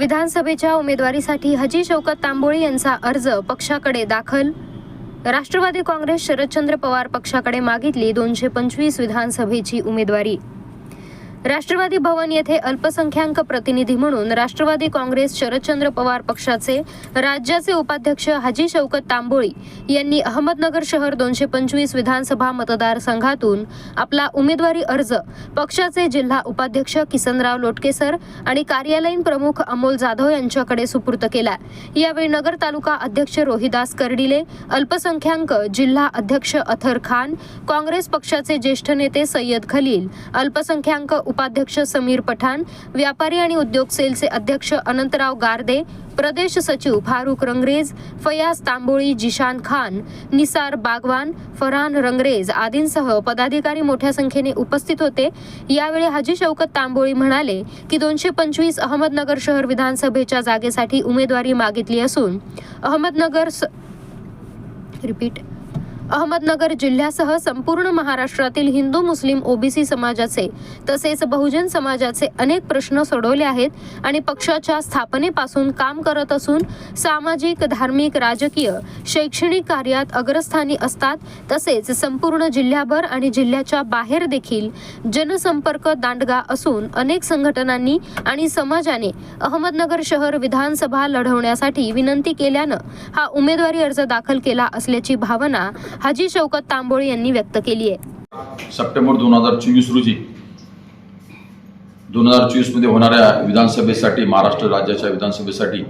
विधानसभेच्या उमेदवारीसाठी हजी शौकत तांबोळी यांचा अर्ज पक्षाकडे दाखल. राष्ट्रवादी काँग्रेस शरदचंद्र पवार पक्षाकडे मागितली दोनशे पंचवीस विधानसभेची उमेदवारी. राष्ट्रवादी भवन येथे अल्पसंख्याक प्रतिनिधी म्हणून राष्ट्रवादी काँग्रेस शरदचंद्र पवार पक्षाचे राज्याचे उपाध्यक्ष हाजी शौकत तांबोळी यांनी अहमदनगर शहर दोनशे पंचवीस विधानसभा मतदारसंघातून आपला उमेदवारी अर्ज पक्षाचे जिल्हा उपाध्यक्ष किसनराव लोटकेसर आणि कार्यालयीन प्रमुख अमोल जाधव यांच्याकडे सुपूर्त केला. यावेळी नगर तालुका अध्यक्ष रोहिदास कर्डिले अल्पसंख्याक जिल्हा अध्यक्ष अथर खान काँग्रेस पक्षाचे ज्येष्ठ नेते सय्यद खलील अल्पसंख्याक उपाध्यक्ष समीर पठाण व्यापारी आणि उद्योग सेलचे अध्यक्ष अनंतराव गारदे प्रदेश सचिव फारुख रंगरेज फयाज तांबोळी जिशान खान निसार बागवान फरहान रंगरेज आदींसह पदाधिकारी मोठ्या संख्येने उपस्थित होते. यावेळी हाजी शौकत तांबोळी म्हणाले की दोनशे पंचवीस अहमदनगर शहर विधानसभेच्या जागेसाठी उमेदवारी मागितली असून अहमदनगर स- रिपीट. अहमदनगर जिल्ह्यासह संपूर्ण महाराष्ट्रातील हिंदू मुस्लिम ओबीसी समाजाचे तसेच बहुजन समाजाचे अनेक प्रश्न सोडवले आहेत आणि पक्षाच्या स्थापनेपासून काम करत असून सामाजिक धार्मिक राजकीय शैक्षणिक कार्यात अग्रस्थानी असतात. तसेच संपूर्ण जिल्ह्याभर आणि जिल्ह्याच्या बाहेर देखील जनसंपर्क दांडगा असून अनेक संघटनांनी आणि समाजाने अहमदनगर शहर विधानसभा लढवण्यासाठी विनंती केल्यानं हा उमेदवारी अर्ज दाखल केला असल्याची भावना हाजी शौकत तांबोळी यांनी व्यक्त केली आहे. सप्टेंबर दोन हजार चोवीस रोजी दोन हजार चोवीसमध्ये होणाऱ्या विधानसभेसाठी महाराष्ट्र राज्याच्या विधानसभेसाठी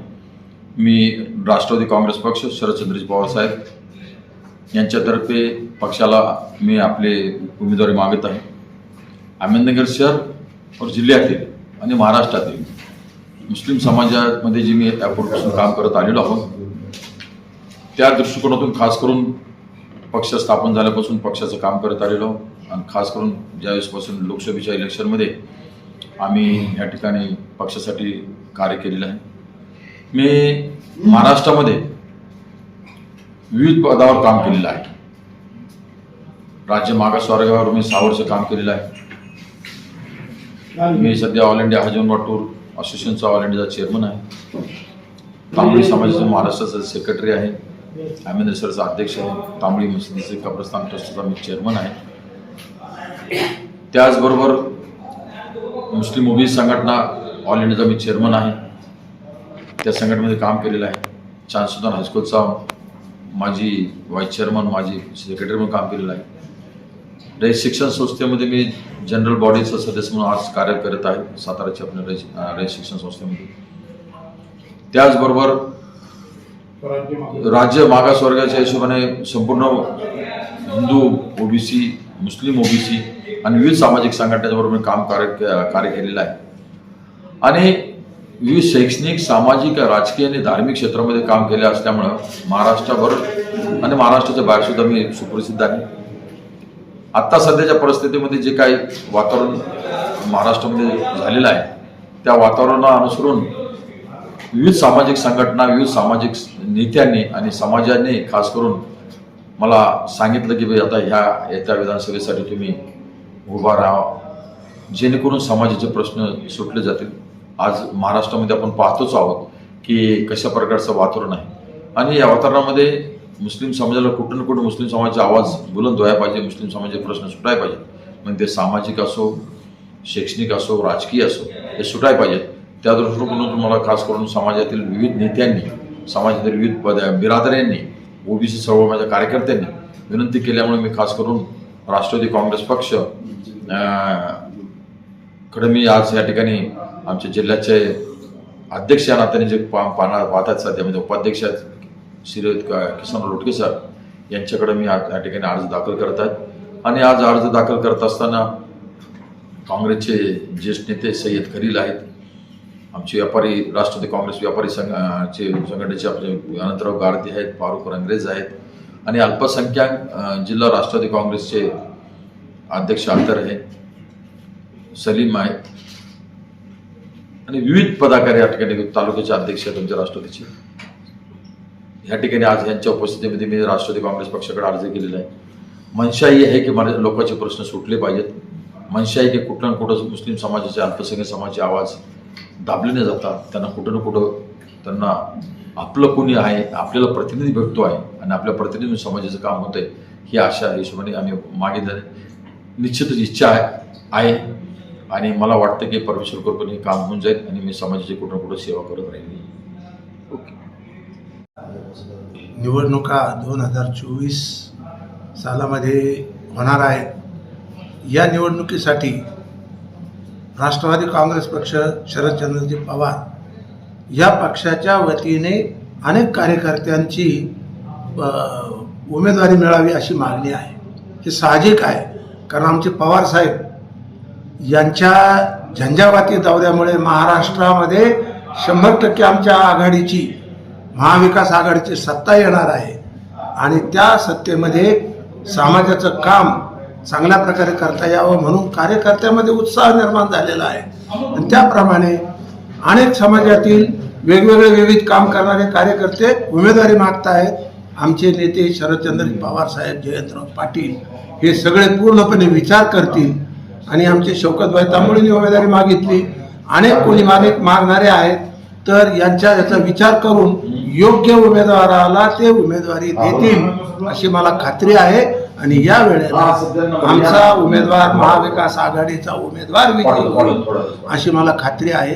मी राष्ट्रवादी काँग्रेस पक्ष शरदचंद्रजी पवारसाहेब यांच्यातर्फे पक्षाला मी आपले उमेदवारी मागत आहे. अहमदनगर शहर और जिल्ह्यातील आणि महाराष्ट्रातील मुस्लिम समाजामध्ये जी मी यापूर्वीपासून काम करत आलेलो आहोत त्या दृष्टिकोनातून खास करून पक्ष स्थापन झाल्यापासून पक्षाचं काम करत आलेलो आणि खास करून ज्यावेळेसपासून लोकसभेच्या इलेक्शनमध्ये आम्ही या ठिकाणी पक्षासाठी कार्य केलेलं आहे. मी महाराष्ट्रामध्ये विविध पदावर काम केलेलं आहे. राज्य मागासवर्गावर मी सहा वर्ष काम केलेलं आहे. मी सध्या ऑल इंडिया हजन वाटूर असोसिएशनचा ऑल इंडियाचा चेअरमन आहे. तांबडी समाजाचा महाराष्ट्राचा सेक्रेटरी आहे. आम्ही अध्यक्ष आहे. तांबडी मशिदीचे कब्रस्तान ट्रस्टचा मी चेअरमन आहे. त्याचबरोबर मुस्लिम ओबीसी संघटना ऑल इंडियाचा मी चेअरमन आहे. त्या संघटनेमध्ये काम केलेलं आहे. चांदसुदान हायस्कूलचा माझी व्हाईस चेअरमन माझी सेक्रेटरी म्हणून काम केलेलं आहे. रयत शिक्षण संस्थेमध्ये मी जनरल बॉडीचा सदस्य म्हणून आज कार्य करत आहे. साताराच्या आपल्या रय शिक्षण संस्थेमध्ये. त्याचबरोबर राज्य मागासवर्गाच्या हिशोबाने संपूर्ण हिंदू ओबीसी मुस्लिम ओबीसी आणि विविध सामाजिक संघटनेबरोबर मी काम कार्य कार्य केलेलं आहे. आणि विविध शैक्षणिक सामाजिक राजकीय आणि धार्मिक क्षेत्रामध्ये काम केले असल्यामुळं महाराष्ट्राभर आणि महाराष्ट्राच्या बाहेर सुद्धा मी सुप्रसिद्ध आहे. आत्ता सध्याच्या परिस्थितीमध्ये जे काही वातावरण महाराष्ट्रामध्ये झालेलं आहे त्या वातावरणाला अनुसरून विविध सामाजिक संघटना विविध सामाजिक नेत्यांनी आणि समाजाने खास करून मला सांगितलं की भाई आता ह्या येत्या विधानसभेसाठी तुम्ही उभा राहा. जेणेकरून समाजाचे प्रश्न सुटले जातील. आज महाराष्ट्रामध्ये आपण पाहतोच आहोत की कशा प्रकारचं वातावरण आहे. आणि या वातावरणामध्ये मुस्लिम समाजाला कुठं ना कुठं मुस्लिम समाजाचा आवाज बुलंद व्हायला पाहिजे मुस्लिम समाजाचे प्रश्न सुटायला पाहिजे म्हणजे ते सामाजिक असो शैक्षणिक असो राजकीय असो हे सुटायला पाहिजेत. त्या दृष्टिकोनातून तुम्हाला खास करून समाजातील विविध नेत्यांनी समाजातील विविध पद बिरादऱ्यांनी ओबीसी माझ्या कार्यकर्त्यांनी विनंती केल्यामुळे मी खास करून राष्ट्रवादी काँग्रेस पक्षकडे मी आज या ठिकाणी आमच्या जिल्ह्याचे अध्यक्ष या नात्याने जे पा पाहणार पाहतात सध्यामध्ये म्हणजे उपाध्यक्ष आहेत श्री किसन लोटके सर यांच्याकडे मी आज या ठिकाणी अर्ज दाखल करत आहेत. आणि आज अर्ज दाखल करत असताना काँग्रेसचे ज्येष्ठ नेते सय्यद खलील आहेत. आमचे व्यापारी राष्ट्रवादी काँग्रेस व्यापारी संघ चे संघटनेचे आपले अनंतराव गारदी आहेत फारुख रंगरेज आहेत. आणि अल्पसंख्याक जिल्हा राष्ट्रवादी काँग्रेसचे अध्यक्ष आंतर आहे सलीम आहे. आणि विविध पदाधिकारी या ठिकाणी तालुक्याचे अध्यक्ष आहेत तुमच्या राष्ट्रवादीचे. या ठिकाणी आज यांच्या उपस्थितीमध्ये मी राष्ट्रवादी काँग्रेस पक्षाकडे अर्ज केलेला आहे. मनशा ही आहे की मला लोकांचे प्रश्न सुटले पाहिजेत. मनशा आहे की कुठं ना कुठं मुस्लिम समाजाचे अल्पसंख्याक समाजाचे आवाज दाबले न जाता त्यांना कुठं ना कुठं त्यांना आपलं कोणी आहे आपल्याला प्रतिनिधी भेटतो आहे आणि आपल्या प्रतिनिधी समाजाचं काम होतं आहे ही आशा हिशोबाने आम्ही मागे जाणे निश्चितच इच्छा आहे आहे आणि मला वाटतं की परमेश्वर कृपेने हे काम होऊन जाईल आणि मी समाजाची कुठं ना कुठं सेवा करत राहील. ओके. निवडणुका दोन हजार चोवीस सालामध्ये होणार आहेत. या निवडणुकीसाठी राष्ट्रवादी काँग्रेस पक्ष शरदचंद्रजी पवार या पक्षाच्या वतीने अनेक कार्यकर्त्यांची उमेदवारी मिळावी अशी मागणी आहे. हे साहजिक आहे कारण आमचे पवार साहेब यांच्या झंझावाती दौऱ्यामुळे महाराष्ट्रामध्ये शंभर टक्के आमच्या आघाडीची महाविकास आघाडीची सत्ता येणार आहे. आणि त्या सत्तेमध्ये समाजाचं काम चांगल्या प्रकारे करता यावं म्हणून कार्यकर्त्यामध्ये उत्साह निर्माण झालेला आहे. आणि त्याप्रमाणे अनेक समाजातील वेगवेगळे विविध काम करणारे कार्यकर्ते उमेदवारी मागतायत. आमचे नेते शरदचंद्र पवार साहेब जयंतराव पाटील हे सगळे पूर्णपणे विचार करतील. आणि आमचे शौकतभाई तांबोळींनी उमेदवारी मागितली. अनेक कोणी मागे मागणारे आहेत. तर यांच्या याचा विचार करून योग्य उमेदवाराला ते उमेदवारी देतील अशी मला खात्री आहे. आणि या वेळेला आमचा उमेदवार महाविकास आघाडीचा उमेदवार विजयी होईल अशी मला खात्री आहे.